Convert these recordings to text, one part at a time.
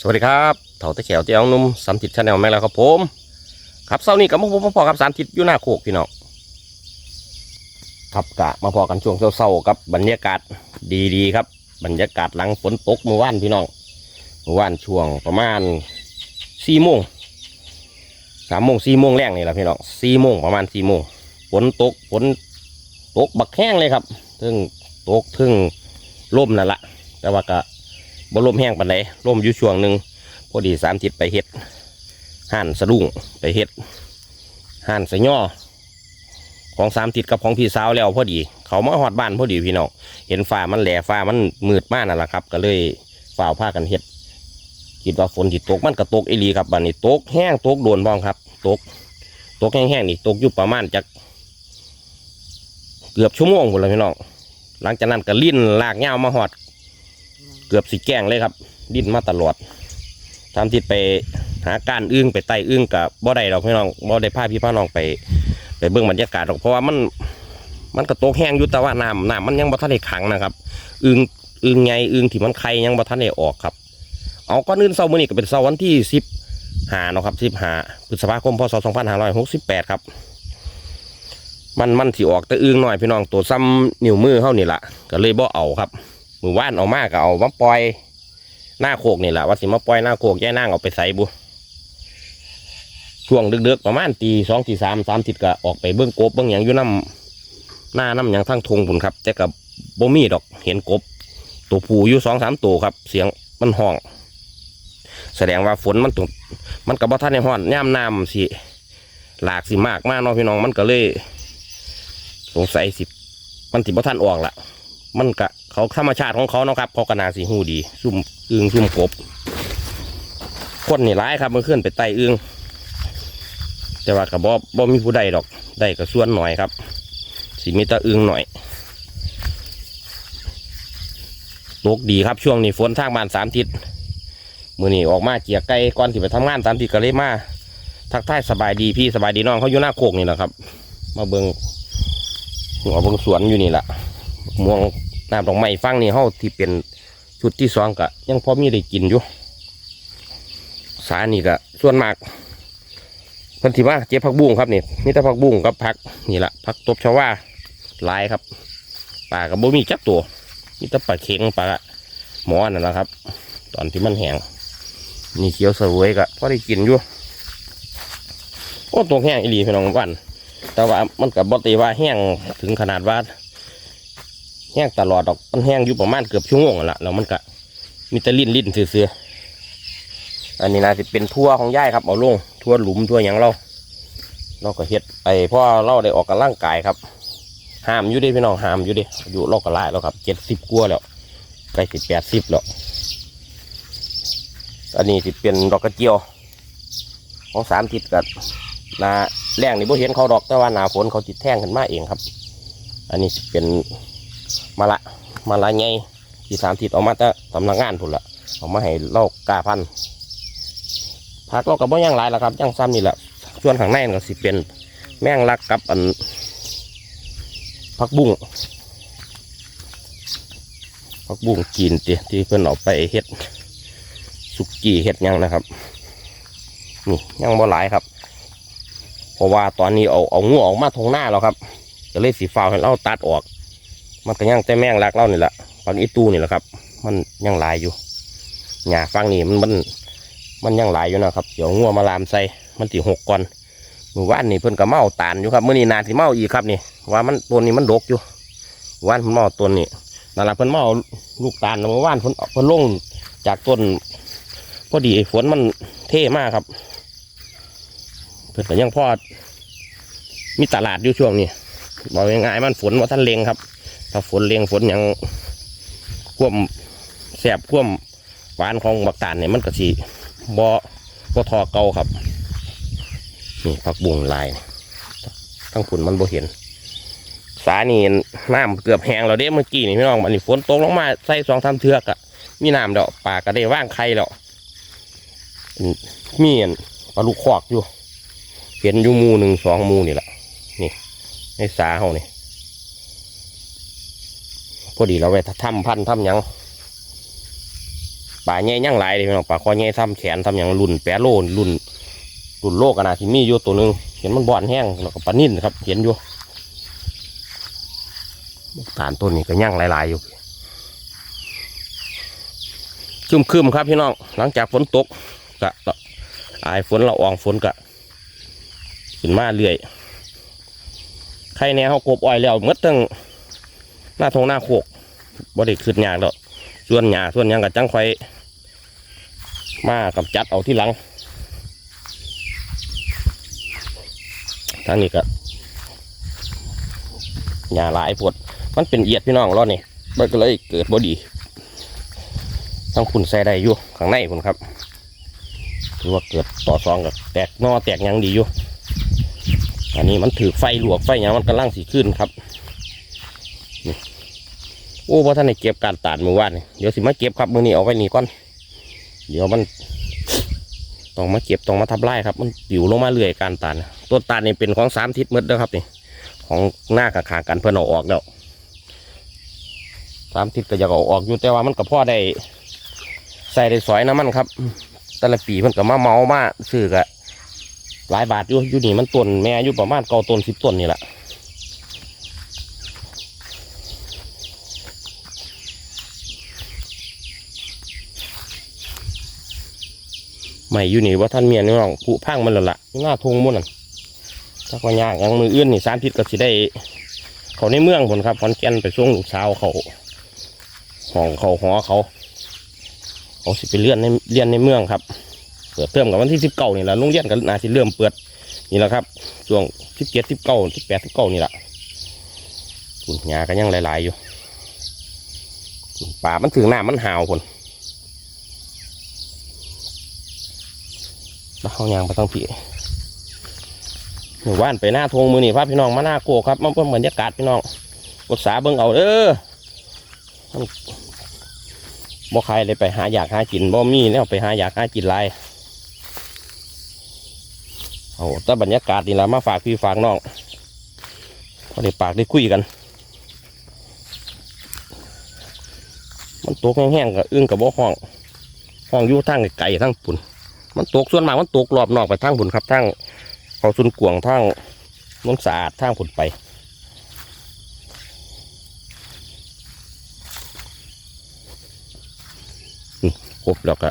สวัสดีครับเถาตะเขียวเจ้านุ่มสามทิศชาแนลแม่แล้วครับผม ครับเช้านี้กับผมพบมาพอกับสามทิศอยู่หน้าโคกพี่น้องครับกะมาพอกันช่วงเช้าๆกับบรรยากาศดีๆครับ บรรยากาศหลังฝนตกเมื่อวานพี่น้องเมื่อวานช่วงประมาณสี่โมงสามโมงสี่โมงแรงนี่แหละพี่น้องสี่โมงประมาณสี่โมงฝนตกฝนตกบักแห้งเลยครับถึงตกถึงล่มนั่นแหละแต่ว่าก็ บ่ลมแห้งปานใดลมอยู่ช่วงหนึ่งพอดีสามทิศไปเฮ็ดห่านสะดุ้งไปเฮ็ดห่านสะย่อของสามทิศกับของพี่สาวแล้วพอดี เขามาหอดบ้านพอดีพี่น้องเห็นฟ้ามันแหล่ฟ้ามันมืดมากนั่นแหละครับ ก็เลยฝ่าวผ้ากันเฮ็ดคิดว่าฝนที่ตกมันก็ตกอีหลีครับบัดนนี้ตกแห้งตกโดนบ้องครับตกตกแห้งๆนี่ตกอยู่ประมาณจากเกือบชั่วโมงหมดเลยพี่น้องหลังจากนั้นก็ลิ้นลากเงามาหอด เกือบสิแก้งเลยครับ ดิ้นมาตลอดทำทิศไปหาการอึ้งไปไต่อึ้งกับบ่ได้ดอกพี่น้องบ่ได้พาพี่พาน้องไป ไปเบิ่งบรรยากาศหรอกเพราะว่ามันมันกระโตกแห้งอยู่แต่ว่าน้ำน้ำมันยังบ่ทันได้ขังนะครับ อึ้งอึ้งไงอึ้งที่มันไข่ยังบ่ทันได้ออกครับ เอาก้อนอื่นเสาร์มื้อนี้ก็เป็นเสาร์วันที่สิบหาเนาะครับสิบหาพฤษภาคมพศสองพันห้าร้อยหกสิบแปดครับ มันมันที่ออกแต่อึ้งหน่อยพี่น้องตัวซ้ำนิ้วมือเข้านี่แหละก็เลยบ่เอาครับ มือว่านเอามากก็เอามาปล่อยหน้าโคกนี่แหละว่าสิมาปล่อยหน้าโคกแย่นั่งเอาไปใส่บุช่วงดึกๆประมาณตีสองตีสามสามทิศก็ออกไปเบื้องกบเบื้องอย่างอยู่น้ำหน้าน้ำอย่างทั้งทงพุ่นครับแต่กับบ่มีดอกเห็นกบ ตัวผูอยู่สองสามตัวครับ เสียงมันห้อง แสดงว่าฝนมันตกมันกับบ่ทันในห้อนย่ามน้ำสิหลากสิมากมากเนาะพี่น้องมันก็เลย สงสัยสิมันสิบ่ทันออกละมันกะ เขาธรรมชาติของเขาเนาะครับเขากระนาสีหูดี ซุ่มอึงซุ่มกบคนนี่ร้ายครับเมื่อนไปไต่อึงแต่ว่ากับบ่บ่มีผู้ใดดอกได้ก็ส่วนหน่อยครับสีมีตะอึงหน่อยตกดีครับช่วงนี้ฝนทางบ้านสามทิศมือนี้ออกมาเกียร์ไก่ก่อนที่ไปทำงานสามทิศก็เลยมาทักทายสบายดีพี่สบายดีน้องเขาอยู่หน้าโคกนี่แหละครับ มาเบิงหัวเบิงสวนอยู่นี่แหละม่วง น้ำดอกไม้ฟังนี่เฮาที่เป็นชุดที่สองก็ยังพอมีได้กินอยู่ สานี่ก็ส่วนมากพิ่นสิมาเจ็บผักบุ้งครับนี่มีแต่ผักบุ้งกับผักนี่แหละผักตบชาวาลายครับปลากับบ่มีจักตัวมีแต่ปลาเค็งปลาหมอนั่นแหละครับ ตอนที่มันแห้งนี่เขียวเสวยก็พอได้กินอยู่โอ้ตัวแห้งอีหลีพี่น้องวันแต่ว่ามันกับบ่ตีว่าแห้งถึงขนาดว่า แห้งตลอดดอกมันแห้งอยู่ประมาณเกือบชั่วโมงละแล้วมันก็มีแต่ลิ้นลิ้นเสือๆอันนี้น่าจะเป็นทั่วของย่ายครับเอาลงทั่วหลุมทั่วหยังเรา เราก็เฮ็ดไปเพราะเราได้ออกกำลังกายครับห้ามอยู่ดิพี่น้องห้ามอยู่ดิอายุเราก็หลายแล้วครับเจ็ดสิบกว่าแล้วใกล้สิบแปดสิบแล้วอันนี้สิเป็นดอกกระเจียว ของสามทิศกับนาแรงนี่บ่เห็นเขาดอกแต่ว่าหนาฝนเขาจิตแท่งขึ้นมาเองครับ อันนี้สิเป็น มาละมาละไงที่สามทิศออกมาแต่สำนักงานพุ่นละออกมาให้เรากาพันธุ์ผักเรากับบ่ย่างหลายแล้วครับย่างซ้ำนี่แหละส่วนข้างในก็สิเป็นแมงลักกับอันผักบุ้งผักบุ้งกินตีที่เพิ่นเอาไปเฮ็ดสุกี้เฮ็ดยังนะครับนี่ยังบ่หลายครับ เพราะว่าตอนนี้เอาเอางูออกมาทงหน้าแล้วครับ ก็เลยสีฟ้าให้เราตัดออก มันก็ยังแต่แมงลักเล่านี่แหละตอนอีตูนี่แหละครับ มันยังหลายอยู่หญ้าฟังนี่มันมันมันยังหลายอยู่นะครับเดี๋ยวงัวมาลามใส่มันตีหกก่อนมือว่านนี่เพิ่นก็เมาตานอยู่ครับเมื่อนี้นาที่เมาอีกครับนี่ ว่ามันตัวนี้มันดกอยู่ว่านเพิ่นเมาตัวนี้นั่นแหละเพิ่นเมาลูกตาลเมื่อวานเพิ่นเอาเพิ่นลงจากต้นพอดีฝนมันเท่มากครับ เพิ่นก็ยังพอมีตลาดอยู่ช่วงนี้บอกง่ายๆมันฝนว่าท่านเลงครับ ถ้าฝนเลี้ยงฝนยังควมแสบควมหวานของบักตาลเนี่ยมันก็สีบอบอทอเก่าครับนี่ผักบุ้งลายทั้งฝุ่นมันบ่เห็น สานี่น้ำเกือบแห้งแล้วเด้เมื่อกี้นี่พี่น้องมันนี่ฝนตกลงมาใส่สองสาเทือกอะมีน้ำดอกปลาก็ได้ว่างไข่แล้วอืมมีอันปลาลูกคอกอยู่เห็นอยู่มูหนึ่งสองมูนี่แหละนี่ในสาเขานี่ พอดีเราไปทำพันทำหยังปลาใหญ่ย่างหลายเลยพี่น้องปลาคอใหญ่ทำแขนทำอย่างรุ่นแปรโลรุ่นรุ่นโลกขนาดที่มีอยู่ตัวหนึงเห็นมันบอนแห้งแล้วก็ปลานิ่นครับ เห็นอยู่ฐานต้นนี้ก็ย่างหลายๆอยู่คึมคึมครับพี่น้องหลังจากฝนตกกะก็อายฝนละอองฝนกะขึ้นมาเรื่อยใครแน่เขากบอ้อยแล้วเมื่อตั้ง หน้าทงหน้าโคกบ่ได้ขึ้นยากดอกส่วนหญ้าส่วนหยังกับจังไฟมากำจัดเอาที่หลังทางนี้ก็หญ้าหลายปวดมันเป็นเอียดพี่น้องรอดนี่มันก็เลยเกิดบดีต้องคุณใส่ได้อยู่ข้างในคุณครับถือว่าเกิดต่อซองกับแตกหนอแตกยังดีอยู่อันนี้มันถือไฟหลวกไฟหยังมันกำลังสีขึ้นครับ โอ้พอท่านได้เก็บการตาดมือวานเดี๋ยวสิมาเก็บครับมือนี้เอาไว้นี่ก่อน เดี๋ยวมันต้องมาเก็บต้องมาทับไล่ครับ มันปิวลงมาเรื่อยการตาดนต้นตาดนี่เป็นของสามทิศมืดเด้อครับนี่ของหน้ากับขางกันเพื่อนเอาออกแล้วสามทิศก็อยากเอาออกอยู่แต่ว่ามันก็พ่อได้ใส่ได้สอยน้ำมันครับแต่ละปีมันก็มาเมามาซื้อกะหลายบาทอยู่อยู่นี่มันต้นแม่อยู่ประมาณเก้าต้นสิบต้นนี่แหละ ใหม่อยู่นี่ว่าท่านเมียนี่น้องผู้พังมันและละหน้าทงมุ่นนั่นถ้าว่ายากอยังมืออื่นนี่สามทิศก็สิได้ เขาในเมืองผลครับขอนแก่นไปช่วงลูกสาวเขาห้องเขาหอเขาเขาสิไปเลื่อนในเรียนในเมืองครับเปิดเติมกับวันที่สิบเก้านี่แหละโรงเรียนกันนาสิเริ่มเปิดนี่แหละครับช่วงสิบเจ็ดสิบเก้าสิบแปดสิบเก้านี่แหละฝุ่นหญ้าก็ยังหลาย ๆ อยู่ป่ามันถึงหน้ามันหาวคน มาเข้ายางไปทั้งพี่หมู่บ้านไปหน้าทงมือนี่พาพี่น้องมาหน้าโกครับมาเพิ่มบรรยากาศพี่น้องกดสาเบิ่งเอาเด้อบ่ใครเลยไปหาอยากหากินบ่มีแล้วไปหาอยากหากินไรเอาแต่บรรยากาศนี่ละมาฝากพี่ฝากน้องพอได้ปากได้คุยกัน มันตกแห้งๆกับอึ้งกับบ่ห้อง ห้องอยู่ทางไกลทั้งปุ่น มันตกส่วนมากมันตกรอบนอกไปทางผุนครับทางเขาสุนกวงทางน้นสะอาดทางผุนไปครบแล้วก็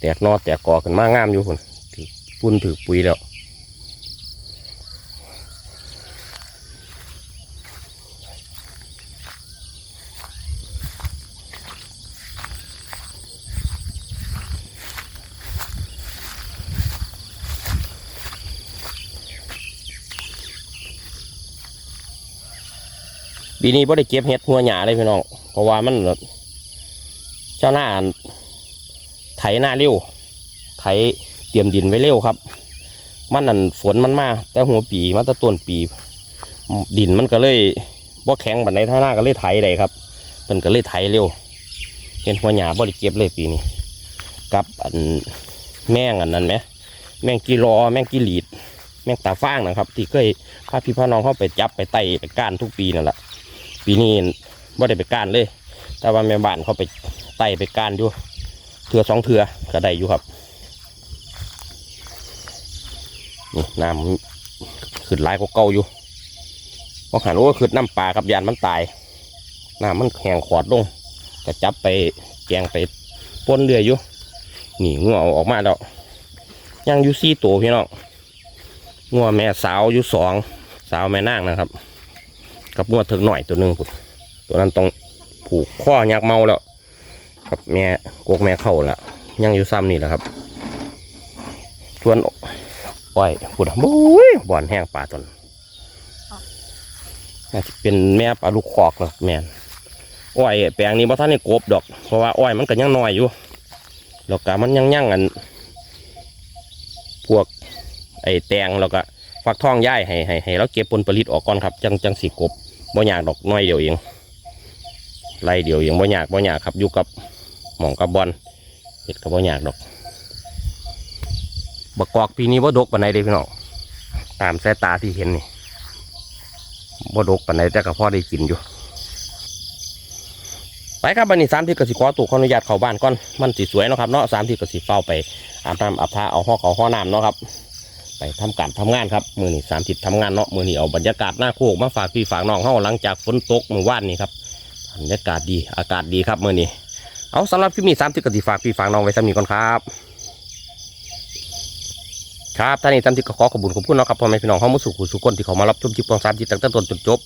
แตกนอแตกกอขึ้นมางามอยู่คนถือปุ่นถือปุ๋ยแล้ว ปีนี้พ่ได้เก็บเห็ดหัวหยาเลยพี่น้องเพราะว่ามันเจ้าหน้าไถหน้าเร็วไถเตรียมดินไว้เร็วครับ มันนั่นฝนมันมาแต่หัวปีมันแตะต้นปี ดินมันก็เลยบ่แข็งบันไดท่าหน้าก็เลยไถได้ครับมันก็เลยไถเร็วเห็นหัวหยาบ่ได้เก็บเลยปีนี้กับอันแม่งอันนั้นไหมแมงกีรอแมงกีหลีด แมงตาฟ้างนะครับ ที่เคยพาพี่พ่อน้องเข้าไปจับไปไต่ไปก้านทุกปีนั่นแหละ ปีนี้บ่ได้ไปก้านเลย แต่ว่าแม่บ้านเขาไปไต่ไปก้านอยู่เถื่อสองเถื่อก็ได้อยู่ครับนี่น้ำขึ้นหลายกว่าเก่าอยู่พอหันว่าขึ้นน้ำปลากับยานมันตายน้ำมันแห้งขอดลงก็จับไปแกงไปป้นเรืออยู่นี่งัวออกมาแล้วยังอยู่สี่ตัวพี่น้องงัวแม่สาวอยู่สองสาวแม่นางนะครับ กับงัวเถึงหน่อยตัวหนึ่งพุ่นตัวนั้นต้องผูกข้อยักเมาแล้วกับแม่กกแม่เข้าแล้วยังอยู่ซ้ำนี่แหละครับส่วนอ้อยพุ่นบุ้ยบ่อนแห้งป่าตนน่าจะเป็นแม่ปลาลูกคอกนะแม่นอ้อยแปลงนี้บ่ท่านได้กบดอก เพราะว่าอ้อยมันก็ยังน้อยอยู่แล้วก็มันยังยั่งอัน พวกไอ้แตงแล้วก็ ฟักทองย่ายให้ให้ให้เราเก็บผลผลิตออกก่อนครับ จังจังสีกบบ่อยากดอกน้อยเดียวเองไล่เดียวเองบ่อยากบ่อยากครับอยู่กับหม่องกับบอลเห็ดก็บ่ยากดอกบักกอกปีนี้บ่ดกปานใดเด้พี่น้องตามสายตาที่เห็นนี่บ่ดกปานใดแต่ก็พอได้กินอยู่ไปครับวันนี้สามที่กสิขอตู่ขออนุญาตเข้าบ้านก่อนมันสิสวยเนาะครับเนาะสามที่กสิเฝ้าไปอาบน้ำอาบท่าเอาห้อเขาห้อน้ำเนาะครับ ไปทำการทำงานครับมือนี้สามทิศทำงานเนาะมือนี้เอาบรรยากาศหน้าโคกมาฝากพี่ฝากน้องเฮาหลังจากฝนตกเมื่อวานนี้ครับบรรยากาศดีอากาศดีครับมือนี้เอาสำหรับคลิปนี้สามทิศกสิฝากพี่ฝากน้องไว้สำนีก่อนครับครับท่านนี้สามทิศก็ขอขอบคุณขอบคุณเนาะครับพ่อแม่พี่น้องเฮามุสุขุสุกคนที่เขามารับชมคลิปของสามทิศตั้งแต่ต้นจนจบ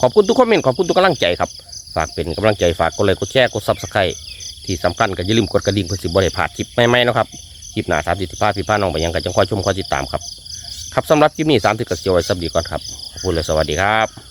ขอบคุณทุกคอมเมนต์ขอบคุณทุกกำลังใจครับฝากเป็นกำลังใจฝากกดไลค์กดแชร์กดซับสไครต์ที่สำคัญก็อย่าลืมกดกระดิ่งเพื่อสิบ่ได้พลาดคลิปใหม่ๆนะครับคลิปหน้าสามทิศที่พาพี่พาน้องไปยังกันจังคอยชมคอยติดตามครับ ครับสำหรับคลิปนี้สามสิบกระเซียวไว้สับดีก่อนครับขอบคุณเลยสวัสดีครับ